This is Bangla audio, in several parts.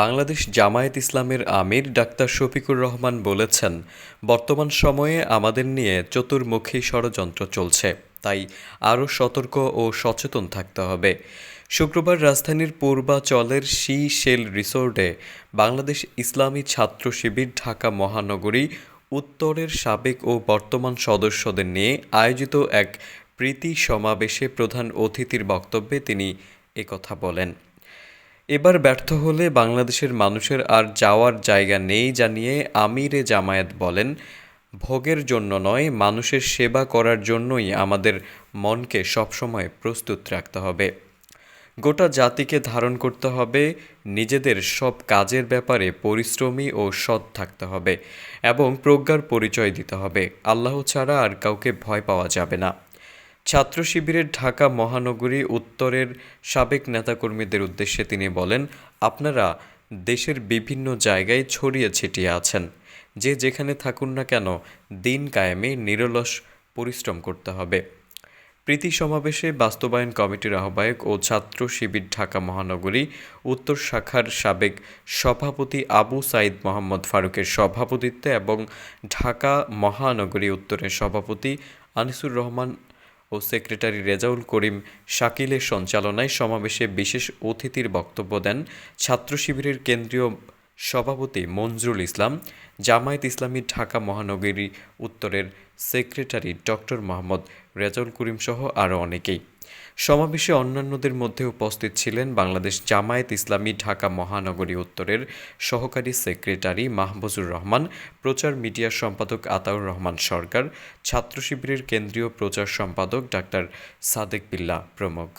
বাংলাদেশ জামায়াত ইসলামের আমির ডাক্তার শফিকুর রহমান বলেছেন, বর্তমান সময়ে আমাদের নিয়ে চতুর্মুখী ষড়যন্ত্র চলছে, তাই আরও সতর্ক ও সচেতন থাকতে হবে। শুক্রবার রাজধানীর পূর্বাচলের সি শেল রিসোর্টে বাংলাদেশ ইসলামী ছাত্র শিবির ঢাকা মহানগরী উত্তরের সাবেক ও বর্তমান সদস্যদের নিয়ে আয়োজিত এক প্রীতি সমাবেশে প্রধান অতিথির বক্তব্যে তিনি একথা বলেন। এবার ব্যর্থ হলে বাংলাদেশের মানুষের আর যাওয়ার জায়গা নেই জানিয়ে আমিরে জামায়াত বলেন, ভোগের জন্য নয়, মানুষের সেবা করার জন্যই আমাদের মনকে সবসময় প্রস্তুত রাখতে হবে। গোটা জাতিকে ধারণ করতে হবে, নিজেদের সব কাজের ব্যাপারে পরিশ্রমী ও সৎ থাকতে হবে এবং প্রজ্ঞার পরিচয় দিতে হবে। আল্লাহ ছাড়া আর কাউকে ভয় পাওয়া যাবে না। ছাত্র শিবিরের ঢাকা মহানগরী উত্তরের সাবেক নেতাকর্মীদের উদ্দেশ্যে তিনি বলেন, আপনারা দেশের বিভিন্ন জায়গায় ছড়িয়ে ছিটিয়ে আছেন। যে যেখানে থাকুন না কেন, দিন কায়েমে নিরলস পরিশ্রম করতে হবে। প্রীতি সমাবেশে বাস্তবায়ন কমিটির আহ্বায়ক ও ছাত্র শিবির ঢাকা মহানগরী উত্তর শাখার সাবেক সভাপতি আবু সাইদ মোহাম্মদ ফারুকের সভাপতিত্বে এবং ঢাকা মহানগরী উত্তরের সভাপতি আনিসুর রহমান ও সেক্রেটারি রেজাউল করিম শাকিলের সঞ্চালনায় সমাবেশে বিশেষ অতিথির বক্তব্য দেন ছাত্র শিবিরের কেন্দ্রীয় সভাপতি মঞ্জুরুল ইসলাম, জামায়াত ইসলামী ঢাকা মহানগরী উত্তরের সেক্রেটারি ডক্টর মোহাম্মদ রেজাউল করিম সহ আরও অনেকেই। সমাবেশে অন্যান্যদের মধ্যে উপস্থিত ছিলেন বাংলাদেশ জামায়াত ইসলামী ঢাকা মহানগরী উত্তরের সহকারী সেক্রেটারি মাহবুজুর রহমান, প্রচার মিডিয়া সম্পাদক আতাউর রহমান সরকার, ছাত্র শিবিরের কেন্দ্রীয় প্রচার সম্পাদক ডাক্তার সাদেক বিল্লা প্রমুখ।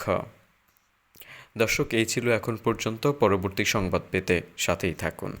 দর্শক, এই ছিল এখন পর্যন্ত। পরবর্তী সংবাদ পেতে সাথেই থাকুন।